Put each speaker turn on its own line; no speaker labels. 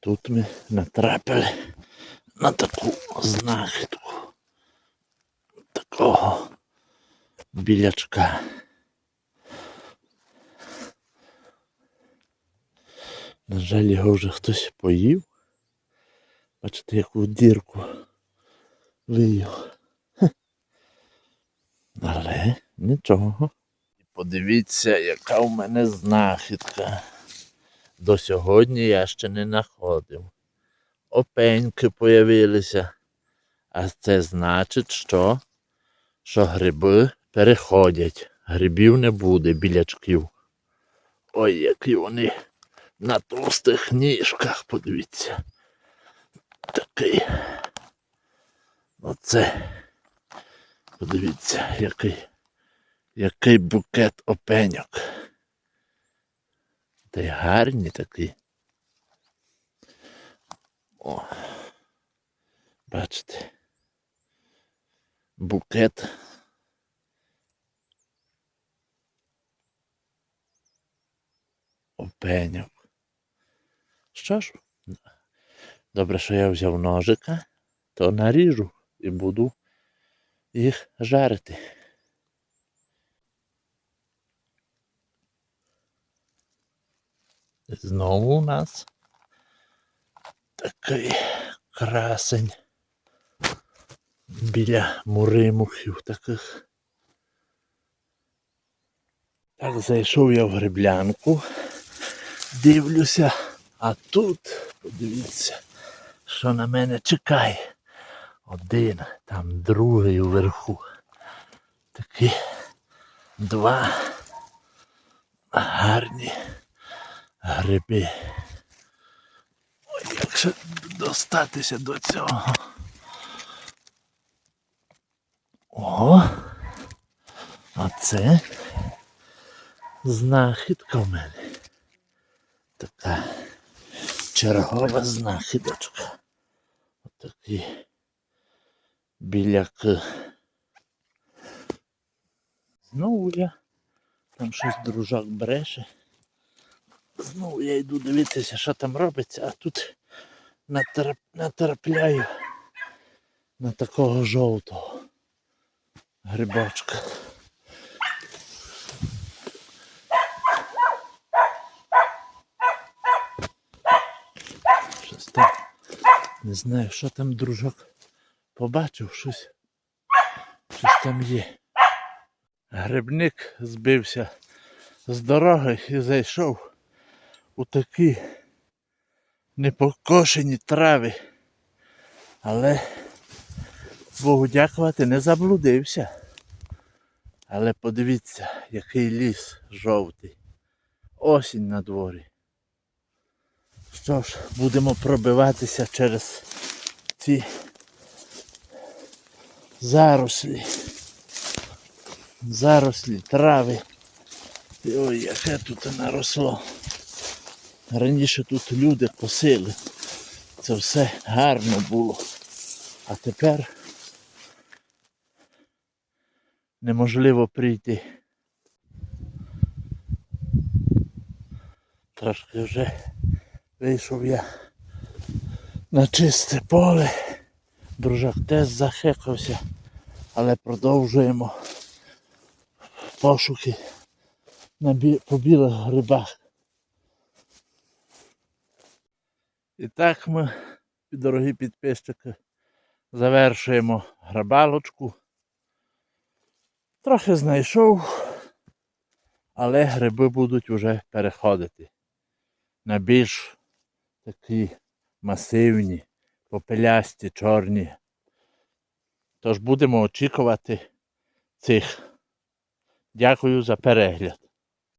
тут ми натрапили на таку знахідку. Такого білячка. На жаль, його вже хтось поїв. Бачите, яку дірку виїв. Але нічого. Подивіться, яка в мене знахідка. До сьогодні я ще не знаходив. Опеньки появилися. А це значить, що? що гриби переходять. Грибів не буде, білячків. Ой, які вони на товстих ніжках, подивіться. Такий. Оце. Подивіться, який, який букет опеньок. Та й гарні такі. О. Бачите. Букет. Опеньок. Що ж, добре, що я взяв ножика, то наріжу і буду їх жарити. Знову у нас такий красень біля муримухів таких. Так, зайшов я в гриблянку, дивлюся, а тут, подивіться, що на мене чекає. Один, там другий вверху. Такі два гарні гриби. Ой, як ще достатися до цього. О, а це знахідка в мене. Така чергова знахідочка. Отакі біляки. Знову я там щось дружак бреше. Знову я йду дивитися, що там робиться, а тут натрап... натрапляю на такого жовтого грибочка. Щось там. Не знаю, що там дружок побачив щось. Щось там є. Грибник збився з дороги і зайшов у такі непокошені трави. Але Богу дякувати, не заблудився. Але подивіться, який ліс жовтий. Осінь на дворі. Що ж, будемо пробиватися через ці зарослі. Зарослі, трави. Ой, яке тут наросло. Раніше тут люди косили. Це все гарно було. А тепер неможливо прийти. Трошки вже вийшов я на чисте поле. Дружак теж захекався, але продовжуємо пошуки на бі... по білих грибах. І так ми, дорогі підписчики, завершуємо грабалочку. Трохи знайшов, але гриби будуть вже переходити на більш такі масивні, попелясті, чорні. Тож будемо очікувати цих. Дякую за перегляд.